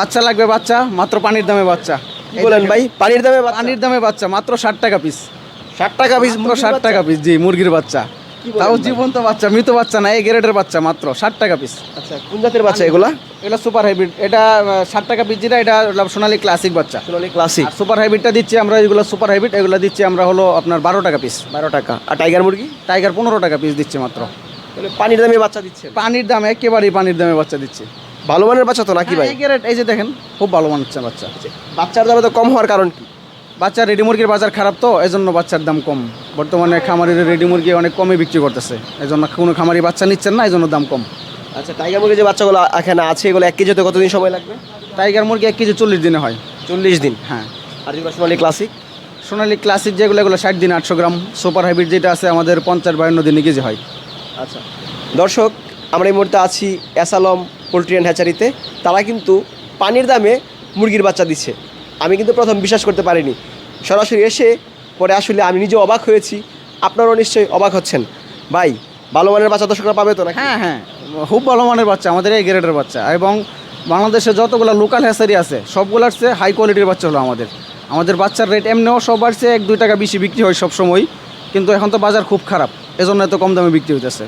বাচ্চা লাগবে বাচ্চা মাত্র পানির দামে বাচ্চা। বলেন ভাই? পানির দামে পানির দামে বাচ্চা মাত্র ষাট টাকা পিস ষাট টাকা পিস মাত্র ষাট টাকা পিস জি মুরগির বাচ্চা। তাও? জীবন্ত বাচ্চা মৃত বাচ্চা না এই গ্রেডের বাচ্চা মাত্র ষাট টাকা পিস আচ্ছা কোন জাতের বাচ্চা এগুলা? এটা সুপার হাইব্রিড এটা ষাট টাকা পিস যেটা এটা সোনালি ক্লাসিক বাচ্চা। সোনালি ক্লাসিক সুপার হাইব্রিডটা দিচ্ছি আমরা এগুলো সুপার হাইব্রিড এগুলো দিচ্ছি আমরা হলো আপনার বারো টাকা পিস বারো টাকা। আর টাইগার মুরগি? টাইগার পনেরো টাকা পিস দিচ্ছে মাত্র। পানির দামে বাচ্চা দিচ্ছে পানির দামে একেবারেই পানির দামে বাচ্চা দিচ্ছে। ভালো মানের বাচ্চা তো নাকি ভাই? হ্যাঁ, এই গ্রেড এই যে দেখেন খুব ভালো মানছে বাচ্চা। বাচ্চার দামে তো কম হওয়ার কারণ কি? বাচ্চা রেডি মুরগির বাজার খারাপ তো এই জন্য বাচ্চার দাম কম। বর্তমানে খামারির রেডি মুরগি অনেক কমে বিক্রি করতেছে। এই জন্য কোনো খামারি বাচ্চা নিচ্ছেন না এই জন্য দাম কম। আচ্ছা টাইগার মুরগি যে বাচ্চাগুলো এখানে আছে এগুলো এক কেজিতে কতদিন সময় লাগবে? টাইগার মুরগি এক কেজি চল্লিশ দিনে হয়। চল্লিশ দিন? হ্যাঁ। আর যেগুলো সোনালি ক্লাসিক সোনালি ক্লাসিক যেগুলো এগুলো ষাট দিন আটশো গ্রাম। সুপার হাইব্রিড যেটা আছে আমাদের পঞ্চাশ বায়ান্ন দিনে কেজি হয়। আচ্ছা। দর্শক আমরা এই মুহূর্তে আছি অ্যাসালম পোলট্রি অ্যান্ড হ্যাচারিতে তারা কিন্তু পানির দামে মুরগির বাচ্চা দিচ্ছে। আমি কিন্তু প্রথম বিশ্বাস করতে পারিনি। সরাসরি এসে পরে আসলে আমি নিজে অবাক হয়েছি। আপনারাও নিশ্চয়ই অবাক হচ্ছেন। ভাই, ভালো মানের বাচ্চা দর্শকরা পাবে তো না হ্যাঁ হ্যাঁ। খুব ভালো মানের বাচ্চা, আমাদের এই গ্রেডের বাচ্চা। এবং বাংলাদেশে যতগুলো লোকাল হ্যাচারি আছে, সবগুলোর চেয়ে হাই কোয়ালিটির বাচ্চা হলো আমাদের। আমাদের বাচ্চার রেট এমনিও সব বাড়ছে এক দুই টাকা বেশি বিক্রি হয় সব সময় কিন্তু এখন তো বাজার খুব খারাপ। এজন্য এত কম দামে বিক্রি হইতেছে।